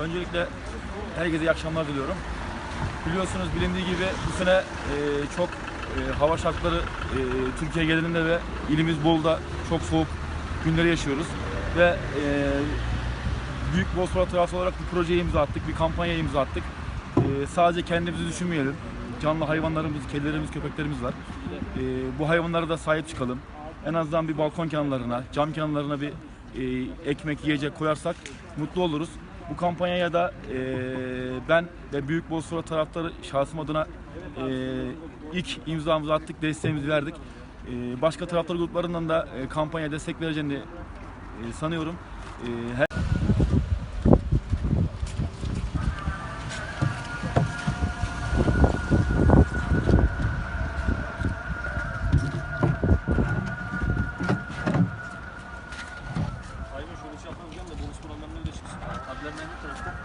Öncelikle herkese iyi akşamlar diliyorum. Biliyorsunuz bilindiği gibi bu sene e, çok e, hava şartları e, Türkiye genelinde ve ilimiz Bolu'da çok soğuk günleri yaşıyoruz. Ve e, Büyük Bosfor Hatırası olarak bir projeye imza attık, bir kampanyaya imza attık. E, sadece kendimizi düşünmeyelim. Canlı hayvanlarımız, kedilerimiz, köpeklerimiz var. E, bu hayvanlara da sahip çıkalım. En azından bir balkon kenarlarına, cam kenarlarına bir e, ekmek, yiyecek koyarsak mutlu oluruz. Bu kampanyaya da e, ben ve Büyük Bosfor taraftarı şahsım adına e, ilk imzamızı attık, desteğimizi verdik. E, başka taraftar gruplarından da e, kampanya destek vereceğini e, sanıyorum. E, her Hayvan şöyle şey da bonus programlarına problemnya ini terus kan?